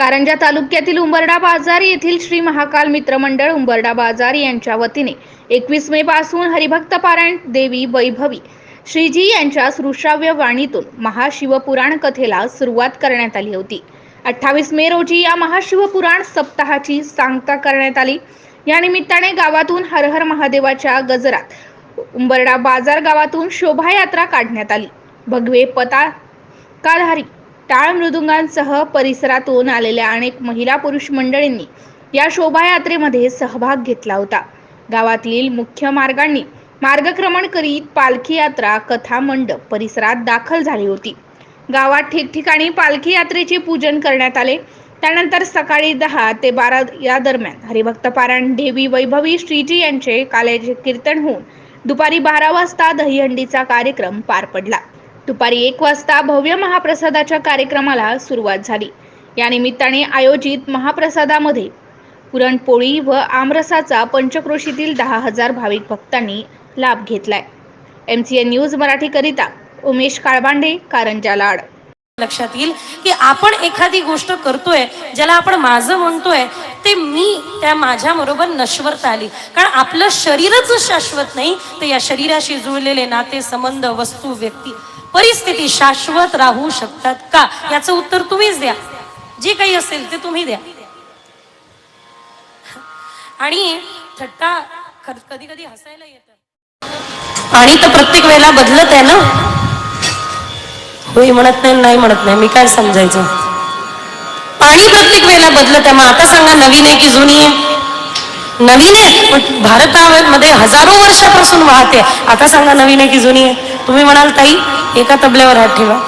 कारंजा तालुक्यातील उंबरडा बाजार येथील श्री महाकाल मित्रमंडळ उंबरडा बाजार यांच्या वतीने एकवीस मे पासून हरिभक्त पारायण देवी वैभवी श्रीजी यांच्या सृश्राव्य वाणीतून महाशिवपुराण कथेला सुरुवात करण्यात आली होती. अठ्ठावीस मे रोजी या महाशिवपुराण सप्ताहाची सांगता करण्यात आली. या निमित्ताने गावातून हर हर महादेवाच्या गजरात उंबरडा बाजार गावातून शोभायात्रा काढण्यात आली. भगवे पताकाधारी टाळ मृदुंगांसह परिसरातून आलेल्या अनेक महिला पुरुष मंडळींनी या शोभायात्रेमध्ये सहभाग घेतला होता. गावातील मुख्य मार्गांनी मार्गक्रमण करीत पालखी यात्रा कथा मंडप परिसरात दाखल झाली होती. गावात ठिकठिकाणी पालखी यात्रेचे पूजन करण्यात आले. त्यानंतर सकाळी दहा ते बारा या दरम्यान हरिभक्त पारायण देवी वैभवी श्रीजी यांचे काल्याचे कीर्तन होऊन दुपारी बारा वाजता दहीहंडीचा कार्यक्रम पार पडला. दुपारी एक वाजता भव्य महाप्रसादाच्या कार्यक्रमाला सुरुवात झाली. या निमित्ताने आयोजित महाप्रसादामध्ये पुरणपोळी व आमरसाचा पंचक्रोशीतील दहा हजार भाविक भक्तांनी लाभ घेतलाय. एम सी एन न्यूज मराठीकरिता उमेश काळबांडे कारंजा लाड. लक्षात येईल की आपण एखादी गोष्ट करतोय ज्याला आपण माझं म्हणतोय ते मी त्या माझ्या बरोबर नश्वरता आली. कारण आपलं शरीरच शाश्वत नाही तर या शरीराशी जुळलेले नाते संबंध वस्तू व्यक्ती परिस्थिती शाश्वत राहू शकतात का? याचं उत्तर तुम्हीच द्या. जे काही असेल ते तुम्ही द्या. आणि थट्टा कधी कधी हसायला येत. आणि तर प्रत्येक वेळेला बदलत आहे ना? होई म्हणत नाही नाही म्हणत नाही. मी काय समजायचं? पाणी प्रत्येक वेळेला बदलत आहे. मग आता सांगा नवीन आहे की जुनी आहे? नवीन आहे पण भारतामध्ये हजारो वर्षापासून वाहते. आता सांगा नवीन आहे की जुनी आहे? तुम्ही म्हणाल ताई एका तबल्यावर हात ठेवा.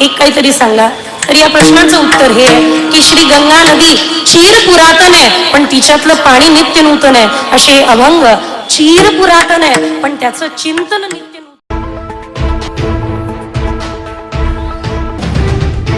एक काहीतरी सांगा. तर या प्रश्नाचं उत्तर हे आहे की श्री गंगा नदी चीर पुरातन आहे पण तिच्यातलं पाणी नित्य नूतन आहे. असे अभंग चीर पुरातन आहे पण त्याचं चिंतन नित्य